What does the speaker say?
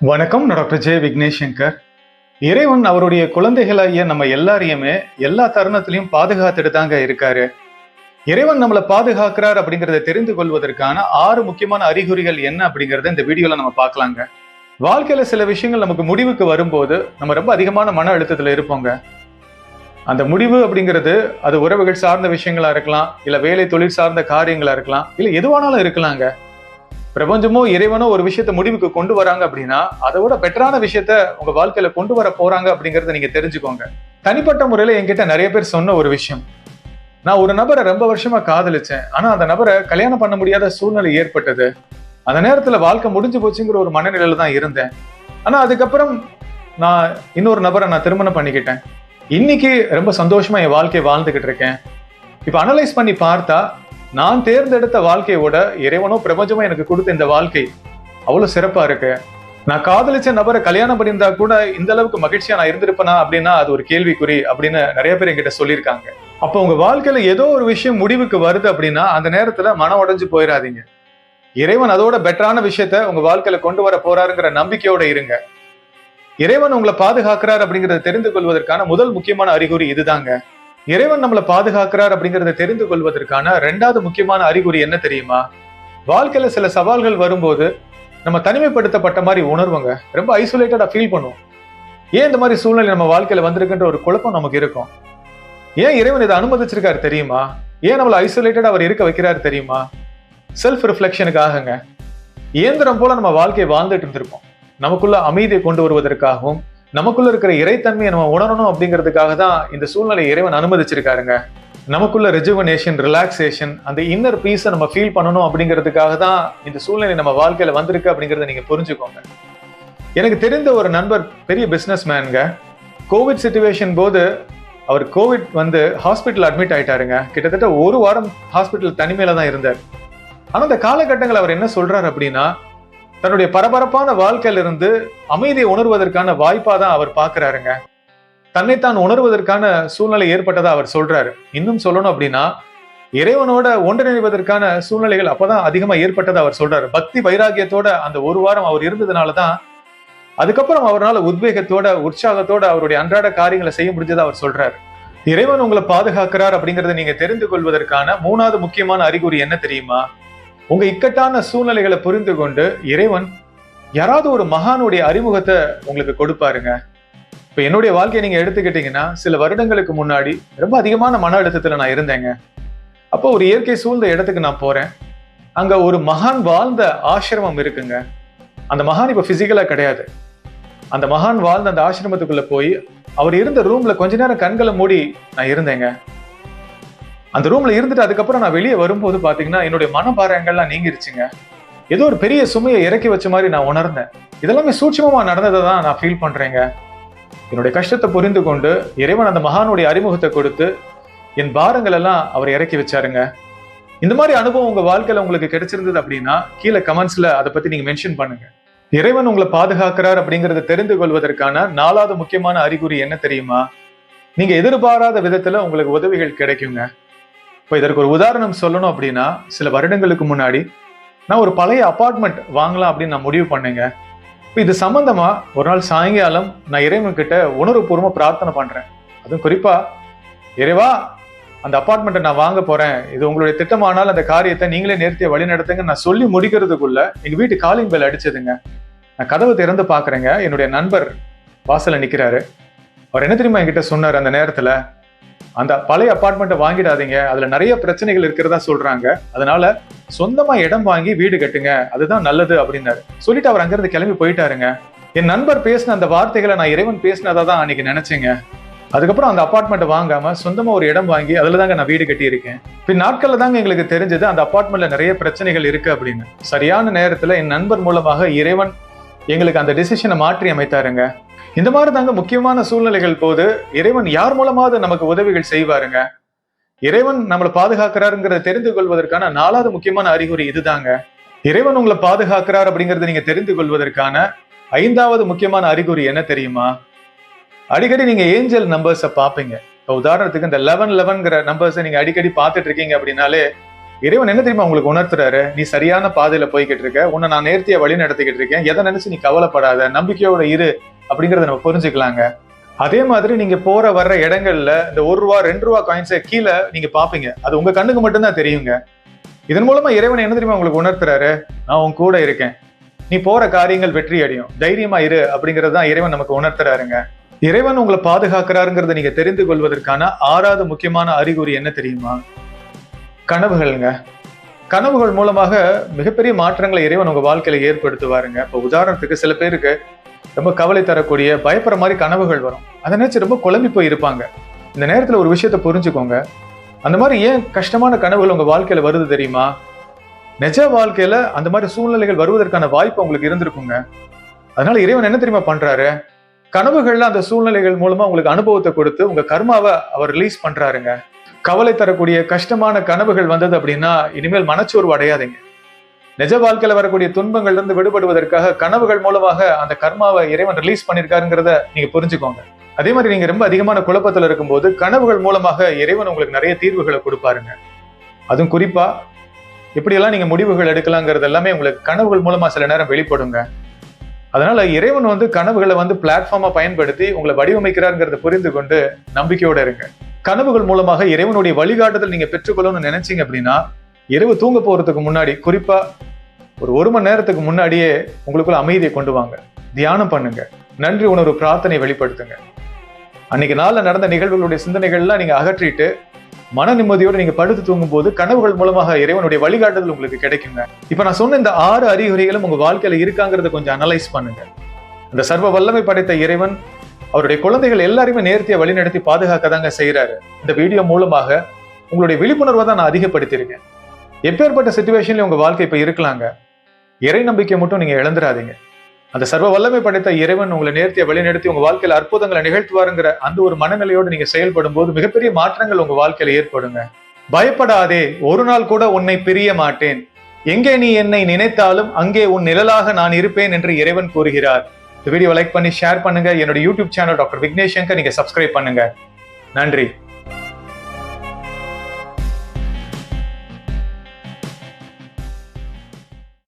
வணக்கம் நான் டாக்டர் ஜெய விக்னேஷ் சங்கர் இறைவன் அவருடைய குழந்தைகளாகிய நம்ம எல்லாரையுமே எல்லா தருணத்திலையும் பாதுகாத்துட்டு தாங்க இருக்காரு. இறைவன் நம்மளை பாதுகாக்கிறார் அப்படிங்கிறத தெரிந்து கொள்வதற்கான ஆறு முக்கியமான அறிகுறிகள் என்ன அப்படிங்கிறத இந்த வீடியோவில் நம்ம பார்க்கலாங்க. வாழ்க்கையில சில விஷயங்கள் நமக்கு முடிவுக்கு வரும்போது நம்ம ரொம்ப அதிகமான மன அழுத்தத்தில் இருப்போங்க. அந்த முடிவு அப்படிங்கிறது அது உறவுகள் சார்ந்த விஷயங்களா இருக்கலாம் இல்லை வேலை தொழில் சார்ந்த காரியங்களா இருக்கலாம் இல்லை எதுவானாலும் இருக்கலாங்க. பிரபஞ்சமோ இறைவனோ ஒரு விஷயத்த முடிவுக்கு கொண்டு வராங்க அப்படின்னா அதை விட பெட்டரான விஷயத்த உங்க வாழ்க்கையில கொண்டு வர போறாங்க அப்படிங்கறத நீங்க தெரிஞ்சுக்கோங்க. தனிப்பட்ட முறையில என்கிட்ட நிறைய பேர் சொன்ன ஒரு விஷயம். நான் ஒரு நபரை ரொம்ப வருஷமா காதலிச்சேன். ஆனா அந்த நபரை கல்யாணம் பண்ண முடியாத சூழ்நிலை ஏற்பட்டது. அந்த நேரத்துல வாழ்க்கை முடிஞ்சு போச்சுங்கிற ஒரு மனநிலையில தான் இருந்தேன். ஆனா அதுக்கப்புறம் நான் இன்னொரு நபரை நான் திருமணம் பண்ணிக்கிட்டேன். இன்னைக்கு ரொம்ப சந்தோஷமா என் வாழ்க்கையை வாழ்ந்துகிட்டு இருக்கேன். இப்ப அனலைஸ் பண்ணி பார்த்தா நான் தேர்ந்தெடுத்த வாழ்க்கையோட இறைவனோ பிரபஞ்சமோ எனக்கு கொடுத்த இந்த வாழ்க்கை அவ்வளோ சிறப்பாக இருக்கு. நான் காதலிச்ச நபரை கல்யாணம் பண்ணியிருந்தா கூட இந்த அளவுக்கு மகிழ்ச்சியா நான் இருந்திருப்பேனா அப்படின்னா அது ஒரு கேள்விக்குறி அப்படின்னு நிறைய பேர் என்கிட்ட சொல்லியிருக்காங்க. அப்போ உங்க வாழ்க்கையில ஏதோ ஒரு விஷயம் முடிவுக்கு வருது அப்படின்னா அந்த நேரத்துல மனம் உடஞ்சு போயிடாதீங்க இறைவன் அதோட பெட்டரான விஷயத்த உங்க வாழ்க்கையில கொண்டு வர போறாருங்கிற நம்பிக்கையோட இருங்க. இறைவன் உங்களை பாதுகாக்கிறார் அப்படிங்கறத தெரிந்து கொள்வதற்கான முதல் முக்கியமான அறிகுறி இதுதாங்க. இறைவன் நம்மளை பாதுகாக்கிறார் அப்படிங்கறத தெரிந்து கொள்வதற்கான ரெண்டாவது முக்கியமான அறிகுறி என்ன தெரியுமா? வாழ்க்கையில சில சவால்கள் வரும்போது நம்ம தனிமைப்படுத்தப்பட்ட மாதிரி உணர்வுங்க. ரொம்ப ஐசோலேட்டடா ஃபீல் பண்ணுவோம். ஏன் இந்த மாதிரி சூழ்நிலை நம்ம வாழ்க்கையில வந்திருக்குன்ற ஒரு குழப்பம் நமக்கு இருக்கும். ஏன் இறைவன் இதை அனுமதிச்சிருக்காரு தெரியுமா? ஏன் நம்மளை ஐசோலேட்டடா அவர் இருக்க வைக்கிறாரு தெரியுமா? செல்ஃப் ரிஃப்ளெக்ஷனுக்காகங்க இயந்திரம் போல நம்ம வாழ்க்கையை வாழ்ந்துட்டு இருந்திருப்போம். நமக்குள்ள அமைதியை கொண்டு வருவதற்காகவும் நமக்குள்ள இருக்கிற இறைத்தன்மையை நம்ம உணரணும் அப்படிங்கிறதுக்காக தான் இந்த சூழ்நிலையை இறைவன் அனுமதிச்சிருக்காருங்க. நமக்குள்ள ரெஜுவனேஷன் ரிலாக்ஸேஷன் அந்த இன்னர் பீஸை நம்ம ஃபீல் பண்ணணும் அப்படிங்கிறதுக்காக தான் இந்த சூழ்நிலை நம்ம வாழ்க்கையில வந்திருக்கு அப்படிங்கிறத நீங்க புரிஞ்சுக்கோங்க. எனக்கு தெரிந்த ஒரு நண்பர் பெரிய பிஸ்னஸ் மேனுங்க கோவிட் சுச்சுவேஷன் போது அவர் கோவிட் வந்து ஹாஸ்பிட்டல் அட்மிட் ஆயிட்டாருங்க. கிட்டத்தட்ட ஒரு வாரம் ஹாஸ்பிட்டல் தனிமையில தான் இருந்தார். ஆனால் அந்த காலகட்டங்கள் அவர் என்ன சொல்றாரு அப்படின்னா தன்னுடைய பரபரப்பான வாழ்க்கையில இருந்து அமைதியை உணர்வதற்கான வாய்ப்பா தான் அவர் பாக்குறாருங்க. தன்னைத்தான் உணர்வதற்கான சூழ்நிலை ஏற்பட்டதா அவர் சொல்றாரு. இன்னும் சொல்லணும் அப்படின்னா இறைவனோட ஒன்றிணைவதற்கான சூழ்நிலைகள் அப்பதான் அதிகமா ஏற்பட்டதா அவர் சொல்றாரு. பக்தி வைராகியத்தோட அந்த ஒரு வாரம் அவர் இருந்ததுனாலதான் அதுக்கப்புறம் அவரால் உத்வேகத்தோட உற்சாகத்தோட அவருடைய அன்றாட காரியங்களை செய்ய முடிஞ்சதா அவர் சொல்றாரு. இறைவன் உங்களை பாதுகாக்கிறார் அப்படிங்கறத நீங்க தெரிந்து கொள்வதற்கான மூணாவது முக்கியமான அறிகுறி என்ன தெரியுமா? உங்க இக்கட்டான சூழ்நிலைகளை புரிந்து கொண்டு இறைவன் யாராவது ஒரு மகானுடைய அறிமுகத்தை உங்களுக்கு கொடுப்பாருங்க. இப்போ என்னுடைய வாழ்க்கையை நீங்க எடுத்துக்கிட்டீங்கன்னா சில வருடங்களுக்கு முன்னாடி ரொம்ப அதிகமான மன அழுத்தத்தில் நான் இருந்தேங்க. அப்போ ஒரு இயற்கை சூழ்ந்த இடத்துக்கு நான் போறேன். அங்க ஒரு மகான் வாழ்ந்த ஆசிரமம் இருக்குங்க. அந்த மகான் இப்போ பிசிக்கலா கிடையாது. அந்த மகான் வாழ்ந்த அந்த ஆசிரமத்துக்குள்ள போய் அவர் இருந்த ரூம்ல கொஞ்ச நேரம் கண்களை மூடி நான் இருந்தேங்க. அந்த ரூம்ல இருந்துட்டு அதுக்கப்புறம் நான் வெளியே வரும்போது பாத்தீங்கன்னா என்னுடைய மனபாரங்கள்லாம் நீங்கிருச்சுங்க. ஏதோ ஒரு பெரிய சுமையை இறக்கி வச்ச மாதிரி நான் உணர்ந்தேன். இதெல்லாமே சூட்சமமா நடந்ததை தான் நான் ஃபீல் பண்றேங்க. என்னுடைய கஷ்டத்தை புரிந்து கொண்டு இறைவன் அந்த மகானுடைய அறிமுகத்தை கொடுத்து என் பாரங்கள் எல்லாம் அவர் இறக்கி வச்சாருங்க. இந்த மாதிரி அனுபவம் உங்க வாழ்க்கையில உங்களுக்கு கிடைச்சிருந்தது அப்படின்னா கீழே கமெண்ட்ஸ்ல அதை பத்தி நீங்க மென்ஷன் பண்ணுங்க. இறைவன் உங்களை பாதுகாக்கிறார் அப்படிங்கறத தெரிந்து கொள்வதற்கான நாலாவது முக்கியமான அறிகுறி என்ன தெரியுமா? நீங்க எதிர்பாராத விதத்துல உங்களுக்கு உதவிகள் கிடைக்குங்க. இப்போ இதற்கு ஒரு உதாரணம் சொல்லணும் அப்படின்னா சில வருடங்களுக்கு முன்னாடி நான் ஒரு பழைய அப்பார்ட்மெண்ட் வாங்கலாம் அப்படின்னு நான் முடிவு பண்ணேங்க. இப்போ இது சம்பந்தமா ஒரு நாள் சாயங்காலம் நான் இறைவன் கிட்ட உணர்வுபூர்வமாக பிரார்த்தனை பண்ணுறேன் அதுவும் குறிப்பா இறைவா அந்த அப்பார்ட்மெண்ட்டை நான் வாங்க போறேன். இது உங்களுடைய திட்டமானால் அந்த காரியத்தை நீங்களே நேர்த்திய வழி நடத்துங்க. நான் சொல்லி முடிக்கிறதுக்குள்ள எங்க வீட்டு காலிங் பெல் அடிச்சதுங்க. நான் கதவை திறந்து பாக்குறேங்க என்னுடைய நண்பர் வாசல்ல நிக்கிறாரு. அவர் என்ன தெரியுமா என்கிட்ட சொன்னார் அந்த நேரத்துல? அந்த பழைய அபார்ட்மெண்ட்டை வாங்கிடாதீங்க. அதில் நிறைய பிரச்சனைகள் இருக்கிறதா சொல்கிறாங்க அதனால சொந்தமாக இடம் வாங்கி வீடு கட்டுங்க. அதுதான் நல்லது அப்படின்னாரு. சொல்லிட்டு அவர் அங்கேருந்து கிளம்பி போயிட்டாருங்க. என் நண்பர் பேசின அந்த வார்த்தைகளை நான் இறைவன் பேசினதா தான் அன்னைக்கு நினைச்சேங்க. அதுக்கப்புறம் அந்த அப்பார்ட்மெண்ட்டை வாங்காம சொந்தமா ஒரு இடம் வாங்கி அதுல தாங்க நான் வீடு கட்டியிருக்கேன். பின் நாட்கள்ல தாங்க எங்களுக்கு தெரிஞ்சது அந்த அபார்ட்மெண்ட்ல நிறைய பிரச்சனைகள் இருக்கு அப்படின்னு. சரியான நேரத்துல என் நண்பர் மூலமாக இறைவன் எங்களுக்கு அந்த டிசிஷனை மாற்றி அமைத்தாருங்க. இந்த மாதிரி தாங்க முக்கியமான சூழ்நிலைகள் போது இறைவன் யார் மூலமாவது நமக்கு உதவிகள் செய்வாருங்க? இறைவன் நம்மளை பாதுகாக்கிறாருங்கிறத தெரிந்து கொள்வதற்கான நாலாவது முக்கியமான அறிகுறி இதுதாங்க. இறைவன் உங்களை பாதுகாக்கிறார் அப்படிங்கறத நீங்க தெரிந்து கொள்வதற்கான ஐந்தாவது முக்கியமான அறிகுறி என்ன தெரியுமா? அடிக்கடி நீங்க ஏஞ்சல் நம்பர்ஸை பார்ப்பீங்க இப்போ உதாரணத்துக்கு இந்த லெவன் லெவன்கிற நம்பர்ஸை நீங்க அடிக்கடி பார்த்துட்டு இருக்கீங்க அப்படின்னாலே இறைவன் என்ன தெரியுமா உங்களுக்கு உணர்த்துறாரு? நீ சரியான பாதையில போய்கிட்டு இருக்க. உன்னை நான் நேர்த்தியா வழி நடத்திக்கிட்டு இருக்கேன். எதை நினைச்சு நீ கவலைப்படாத. நம்பிக்கையோட இரு. அப்படிங்கிறத நம்ம புரிஞ்சுக்கலாங்க. அதே மாதிரி நீங்க போற வர்ற இடங்கள்ல இந்த ஒரு ரூபா ரெண்டு ரூபா காயின்ஸை கீழே நீங்க பாப்பீங்க. அது உங்க கண்ணுக்கு மட்டும்தான் தெரியுங்க. இதன் மூலமா இறைவன் என்ன தெரியுமா உங்களுக்கு உணர்த்துறாரு? நான் உன் கூட இருக்கேன். நீ போற காரியங்கள் வெற்றி அடையும். தைரியமா இரு அப்படிங்கிறது தான் இறைவன் நமக்கு உணர்த்துறாருங்க. இறைவன் உங்களை பாதுகாக்கிறாருங்கிறத நீங்க தெரிந்து கொள்வதற்கான ஆறாவது முக்கியமான அறிகுறி என்ன தெரியுமா? கனவுகள்ங்க. கனவுகள் மூலமாக மிகப்பெரிய மாற்றங்களை இறைவன் உங்க வாழ்க்கையில ஏற்படுத்துவாருங்க. இப்போ உதாரணத்துக்கு சில பேருக்கு ரொம்ப கவலை தரக்கூடிய பயப்படுற மாதிரி கனவுகள் வரும். அதை நினச்சி ரொம்ப குழம்பி போய் இருப்பாங்க. இந்த நேரத்தில் ஒரு விஷயத்தை புரிஞ்சுக்கோங்க. அந்த மாதிரி ஏன் கஷ்டமான கனவுகள் உங்கள் வாழ்க்கையில் வருது தெரியுமா? நிஜ வாழ்க்கையில அந்த மாதிரி சூழ்நிலைகள் வருவதற்கான வாய்ப்பு உங்களுக்கு இருந்திருக்குங்க. அதனால இறைவன் என்ன தெரியுமா பண்ணுறாரு கனவுகள்ல அந்த சூழ்நிலைகள் மூலமாக உங்களுக்கு அனுபவத்தை கொடுத்து உங்கள் கர்மாவை அவர் ரிலீஸ் பண்ணுறாருங்க கவலை தரக்கூடிய கஷ்டமான கனவுகள் வந்தது அப்படின்னா இனிமேல் மனச்சோர்வு அடையாதீங்க. நிஜ வாழ்க்கையில வரக்கூடிய துன்பங்கள்ல இருந்து விடுபடுவதற்காக கனவுகள் மூலமாக அந்த கர்மாவை இறைவன் ரிலீஸ் பண்ணிருக்காருங்கிறத நீங்க புரிஞ்சுக்கோங்க. அதே மாதிரி நீங்க ரொம்ப அதிகமான குழப்பத்துல இருக்கும்போது கனவுகள் மூலமாக இறைவன் உங்களுக்கு நிறைய தீர்வுகளை கொடுப்பாருங்க. அதுவும் குறிப்பா எப்படியெல்லாம் நீங்க முடிவுகள் எடுக்கலாங்கிறது எல்லாமே உங்களுக்கு கனவுகள் மூலமா சில நேரம் வெளிப்படுங்க. அதனால இறைவன் வந்து கனவுகளை வந்து பிளாட்ஃபார்மா பயன்படுத்தி உங்களை வடிவமைக்கிறாருங்கிறத புரிந்து கொண்டு நம்பிக்கையோட இருங்க. கனவுகள் மூலமாக இறைவனுடைய வழிகாட்டுதல் நீங்க பெற்றுக்கொள்ளணும்னு நினைச்சீங்க அப்படின்னா இரவு தூங்க போறதுக்கு முன்னாடி குறிப்பா ஒரு ஒரு மணி நேரத்துக்கு முன்னாடியே உங்களுக்குள்ள அமைதியை கொண்டு வாங்க. தியானம் பண்ணுங்க. நன்றி உணர்வு பிரார்த்தனை வெளிப்படுத்துங்க. அன்னைக்கு நாளில் நடந்த நிகழ்வுகளுடைய சிந்தனைகள்லாம் நீங்க அகற்றிட்டு மன நிம்மதியோடு நீங்க படுத்து தூங்கும் போது கனவுகள் மூலமாக இறைவனுடைய வழிகாட்டுதல் உங்களுக்கு கிடைக்குங்க. இப்ப நான் சொன்ன இந்த ஆறு அறிகுறிகளும் உங்கள் வாழ்க்கையில இருக்காங்கிறத கொஞ்சம் அனலைஸ் பண்ணுங்க. இந்த சர்வ வல்லமை படைத்த இறைவன் அவருடைய குழந்தைகள் எல்லாருமே நேர்த்தியை வழிநடத்தி பாதுகாக்க தாங்க செய்யறாரு இந்த வீடியோ மூலமாக உங்களுடைய விழிப்புணர்வை தான் நான் அதிகப்படுத்தியிருக்கேன். எப்பேற்பட்ட சுச்சுவேஷன்ல உங்க வாழ்க்கை இப்ப இருக்கலாங்க? இறை நம்பிக்கை மட்டும் நீங்க இழந்துடாதீங்க அந்த சர்வ வல்லமை படைத்த இறைவன் உங்களை நேர்த்திய வழிநடத்தி உங்க வாழ்க்கையில அற்புதங்களை நிகழ்த்துவாருங்கிற அந்த ஒரு மனநிலையோடு நீங்க செயல்படும் போது மிகப்பெரிய மாற்றங்கள் உங்க வாழ்க்கையில ஏற்படுங்க. பயப்படாதே ஒரு நாள் கூட உன்னை பிரிய மாட்டேன். எங்கே நீ என்னை நினைத்தாலும் அங்கே உன் நிழலாக நான் இருப்பேன் என்று இறைவன் கூறுகிறார். இந்த வீடியோ லைக் பண்ணி ஷேர் பண்ணுங்க. என்னோட YouTube channel doctor Vignesh Shankar நீங்க சப்ஸ்கிரைப் பண்ணுங்க. நன்றி.